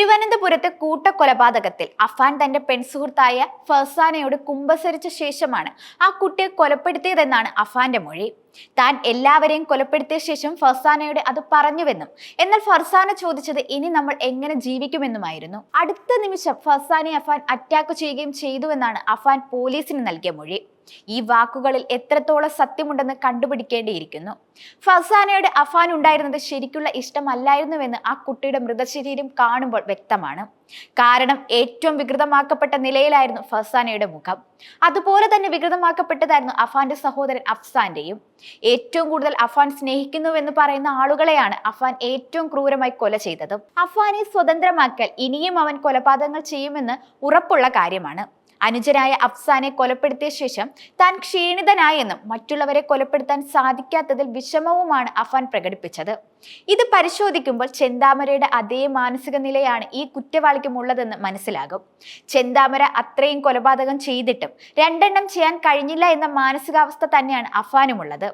തിരുവനന്തപുരത്ത് കൂട്ടക്കൊലപാതകത്തിൽ അഫാൻ തന്റെ പെൺസുഹൃത്തായ ഫർസാനയോട് കുമ്പസരിച്ച ശേഷമാണ് ആ കുട്ടിയെ കൊലപ്പെടുത്തിയതെന്നാണ് അഫാന്റെ മൊഴി. താൻ എല്ലാവരെയും കൊലപ്പെടുത്തിയ ശേഷം ഫർസാനയോട് അത് പറഞ്ഞുവെന്നും എന്നാൽ ഫർസാന ചോദിച്ചത് ഇനി നമ്മൾ എങ്ങനെ ജീവിക്കുമെന്നുമായിരുന്നു. അടുത്ത നിമിഷം ഫർസാനെ അഫാൻ അറ്റാക്ക് ചെയ്യുകയും ചെയ്തുവെന്നാണ് അഫാൻ പോലീസിന് നൽകിയ മൊഴി. ഈ വാക്കുകളിൽ എത്രത്തോളം സത്യമുണ്ടെന്ന് കണ്ടുപിടിക്കേണ്ടിയിരിക്കുന്നു. ഫസാനയുടെ അഫാൻ ഉണ്ടായിരുന്നത് ശരിക്കുള്ള ഇഷ്ടമല്ലായിരുന്നുവെന്ന് ആ കുട്ടിയുടെ മൃതശരീരം കാണുമ്പോൾ വ്യക്തമാണ്. കാരണം ഏറ്റവും വികൃതമാക്കപ്പെട്ട നിലയിലായിരുന്നു ഫസാനയുടെ മുഖം. അതുപോലെ തന്നെ വികൃതമാക്കപ്പെട്ടതായിരുന്നു അഫാന്റെ സഹോദരൻ അഫ്സാന്റെയും. ഏറ്റവും കൂടുതൽ അഫാൻ സ്നേഹിക്കുന്നുവെന്ന് പറയുന്ന ആളുകളെയാണ് അഫാൻ ഏറ്റവും ക്രൂരമായി കൊല ചെയ്തത്. അഫാനെ സ്വതന്ത്രമാക്കൽ ഇനിയും അവൻ കൊലപാതകങ്ങൾ ചെയ്യുമെന്ന് ഉറപ്പുള്ള കാര്യമാണ്. അനുജനായ അഫ്സാനെ കൊലപ്പെടുത്തിയ ശേഷം താൻ ക്ഷീണിതനായെന്നും മറ്റുള്ളവരെ കൊലപ്പെടുത്താൻ സാധിക്കാത്തതിൽ വിഷമവുമാണ് അഫാൻ പ്രകടിപ്പിച്ചത്. ഇത് പരിശോധിക്കുമ്പോൾ ചെന്താമരയുടെ അതേ മാനസിക നിലയാണ് ഈ കുറ്റവാളിക്കും ഉള്ളതെന്ന് മനസ്സിലാകും. ചെന്താമര അത്രയും കൊലപാതകം ചെയ്തിട്ടും രണ്ടെണ്ണം ചെയ്യാൻ കഴിഞ്ഞില്ല എന്ന മാനസികാവസ്ഥ തന്നെയാണ് അഫാനുമുള്ളത്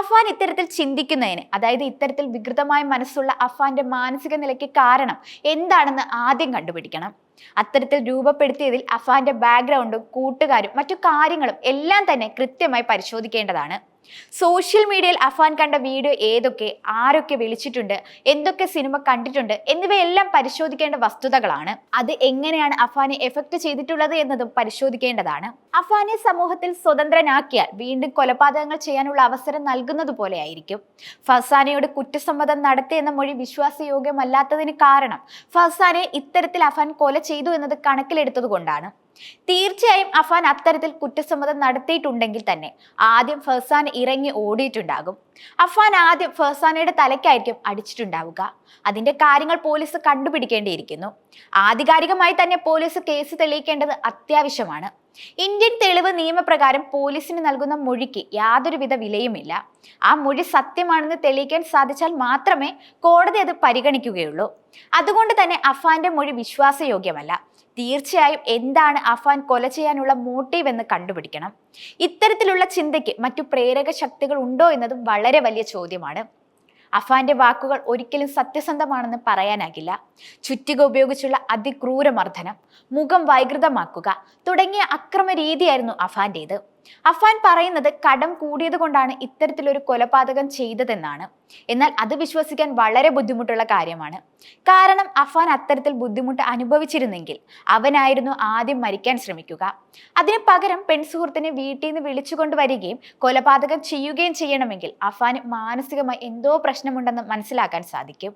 അഫാൻ ഇത്തരത്തിൽ ചിന്തിക്കുന്നതിന് അതായത് ഇത്തരത്തിൽ വികൃതമായ മനസ്സുള്ള അഫാന്റെ മാനസിക നിലയ്ക്ക് കാരണം എന്താണെന്ന് ആദ്യം കണ്ടുപിടിക്കണം. അത്തരത്തിൽ രൂപപ്പെടുത്തിയതിൽ അഫാന്റെ ബാക്ക്ഗ്രൗണ്ടും കൂട്ടുകാരും മറ്റു കാര്യങ്ങളും എല്ലാം തന്നെ കൃത്യമായി പരിശോധിക്കേണ്ടതാണ്. സോഷ്യൽ മീഡിയയിൽ അഫാൻ കണ്ട വീഡിയോ ഏതൊക്കെ? ആരൊക്കെ വിളിച്ചിട്ടുണ്ട്? എന്തൊക്കെ സിനിമ കണ്ടിട്ടുണ്ട്? എന്നിവയെല്ലാം പരിശോധിക്കേണ്ട വസ്തുതകളാണ്. അത് എങ്ങനെയാണ് അഫാനെ എഫക്ട് ചെയ്തിട്ടുള്ളത് എന്നതും പരിശോധിക്കേണ്ടതാണ്. അഫാനെ സമൂഹത്തിൽ സ്വതന്ത്രനാക്കിയാൽ വീണ്ടും കൊലപാതകങ്ങൾ ചെയ്യാനുള്ള അവസരം നൽകുന്നത് പോലെയായിരിക്കും. ഫസാനയോട് കുറ്റസമ്മതം നടത്തിയെന്ന മൊഴി വിശ്വാസയോഗ്യമല്ലാത്തതിന് കാരണം ഫസാനെ ഇത്തരത്തിൽ അഫാൻ കൊല ചെയ്തു എന്നത് കണക്കിലെടുത്തതുകൊണ്ടാണ്. തീർച്ചയായും അഫാൻ അത്തരത്തിൽ കുറ്റസമ്മതം നടത്തിയിട്ടുണ്ടെങ്കിൽ തന്നെ ആദ്യം ഫർസാൻ ഇറങ്ങി ഓടിയിട്ടുണ്ടാകും. അഫാൻ ആദ്യം ഫർസാനയുടെ തലയ്ക്കായിരിക്കും അടിച്ചിട്ടുണ്ടാവുക. അതിന്റെ കാര്യങ്ങൾ പോലീസ് കണ്ടുപിടിക്കേണ്ടിയിരിക്കുന്നു. ആധികാരികമായി തന്നെ പോലീസ് കേസ് തെളിയിക്കേണ്ടത് അത്യാവശ്യമാണ്. ഇന്ത്യൻ തെളിവ് നിയമപ്രകാരം പോലീസിന് നൽകുന്ന മൊഴിക്ക് യാതൊരുവിധ വിലയുമില്ല. ആ മൊഴി സത്യമാണെന്ന് തെളിയിക്കാൻ സാധിച്ചാൽ മാത്രമേ കോടതി അത് പരിഗണിക്കുകയുള്ളൂ. അതുകൊണ്ട് തന്നെ അഫാന്റെ മൊഴി വിശ്വാസയോഗ്യമല്ല. തീർച്ചയായും എന്താണ് അഫാൻ കൊല ചെയ്യാനുള്ള മോട്ടീവ് എന്ന് കണ്ടുപിടിക്കണം. ഇത്തരത്തിലുള്ള ചിന്തയ്ക്ക് മറ്റു പ്രേരക ശക്തികൾ ഉണ്ടോ എന്നതും വളരെ വലിയ ചോദ്യമാണ്. അഫാന്റെ വാക്കുകൾ ഒരിക്കലും സത്യസന്ധമാണെന്ന് പറയാനാകില്ല. ചുറ്റിക ഉപയോഗിച്ചുള്ള അതിക്രൂരമർദ്ദനം മുഖം വൈകൃതമാക്കുക തുടങ്ങിയ അക്രമ രീതിയായിരുന്നു അഫാന്റേത്. അഫാൻ പറയുന്നത് കടം കൂടിയത് കൊണ്ടാണ് ഇത്തരത്തിലൊരു കൊലപാതകം ചെയ്തതെന്നാണ്. എന്നാൽ അത് വിശ്വസിക്കാൻ വളരെ ബുദ്ധിമുട്ടുള്ള കാര്യമാണ്. കാരണം അഫാൻ അത്തരത്തിൽ ബുദ്ധിമുട്ട് അനുഭവിച്ചിരുന്നെങ്കിൽ അവനായിരുന്നു ആദ്യം മരിക്കാൻ ശ്രമിക്കുക. അതിന് പകരം പെൺസുഹൃത്തിനെ വീട്ടിൽ നിന്ന് വിളിച്ചുകൊണ്ട് വരികയും കൊലപാതകം ചെയ്യുകയും ചെയ്യണമെങ്കിൽ അഫാന് മാനസികമായി എന്തോ പ്രശ്നമുണ്ടെന്ന് മനസ്സിലാക്കാൻ സാധിക്കും.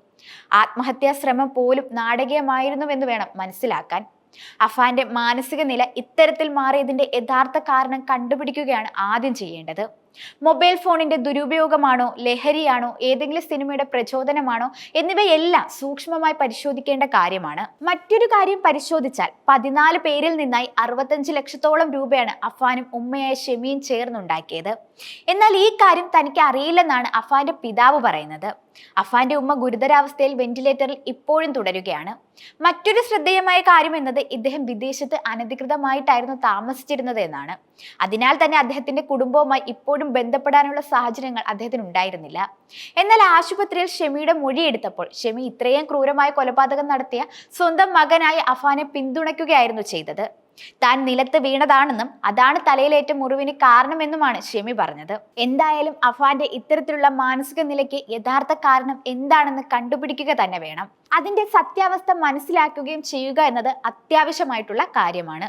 ആത്മഹത്യാ ശ്രമം പോലും നാടകീയമായിരുന്നുവെന്ന് വേണം മനസ്സിലാക്കാൻ. അഫാന്റെ മാനസിക നില ഇത്തരത്തിൽ മാറിയതിന്റെ യഥാർത്ഥ കാരണം കണ്ടുപിടിക്കുകയാണ് ആദ്യം ചെയ്യേണ്ടത്. മൊബൈൽ ഫോണിന്റെ ദുരുപയോഗമാണോ ലഹരിയാണോ ഏതെങ്കിലും സിനിമയുടെ പ്രചോദനമാണോ എന്നിവയെല്ലാം സൂക്ഷ്മമായി പരിശോധിക്കേണ്ട കാര്യമാണ്. മറ്റൊരു കാര്യം പരിശോധിച്ചാൽ പതിനാല് പേരിൽ നിന്നായി അറുപത്തഞ്ച് ലക്ഷത്തോളം രൂപയാണ് അഫാനും ഉമ്മയായ ഷെമിയും ചേർന്നുണ്ടാക്കിയത്. എന്നാൽ ഈ കാര്യം തനിക്ക് അറിയില്ലെന്നാണ് അഫാന്റെ പിതാവ് പറയുന്നത്. അഫാന്റെ ഉമ്മ ഗുരുതരാവസ്ഥയിൽ വെന്റിലേറ്ററിൽ ഇപ്പോഴും തുടരുകയാണ്. മറ്റൊരു ശ്രദ്ധേയമായ കാര്യം എന്നത് ഇദ്ദേഹം വിദേശത്ത് അനധികൃതമായിട്ടായിരുന്നു താമസിച്ചിരുന്നത് എന്നാണ്. അതിനാൽ തന്നെ അദ്ദേഹത്തിന്റെ കുടുംബവുമായി ഇപ്പോഴും ബന്ധപ്പെടാനുള്ള സാഹചര്യങ്ങൾ അദ്ദേഹത്തിന് ഉണ്ടായിരുന്നില്ല. എന്നാൽ ആശുപത്രിയിൽ ഷെമിയുടെ മൊഴിയെടുത്തപ്പോൾ ഷെമി ഇത്രയും ക്രൂരമായ കൊലപാതകം നടത്തിയ സ്വന്തം മകനായ അഫാനെ പിന്തുണയ്ക്കുകയായിരുന്നു ചെയ്തത്. താൻ നിലത്ത് വീണതാണെന്നും അതാണ് തലയിലേറ്റ മുറിവിന് കാരണമെന്നുമാണ് ഷെമി പറഞ്ഞത്. എന്തായാലും അഫാന്റെ ഇത്തരത്തിലുള്ള മാനസിക നിലയ്ക്ക് യഥാർത്ഥ കാരണം എന്താണെന്ന് കണ്ടുപിടിക്കുക തന്നെ വേണം. അതിന്റെ സത്യാവസ്ഥ മനസ്സിലാക്കുകയും ചെയ്യുക എന്നത് അത്യാവശ്യമായിട്ടുള്ള കാര്യമാണ്.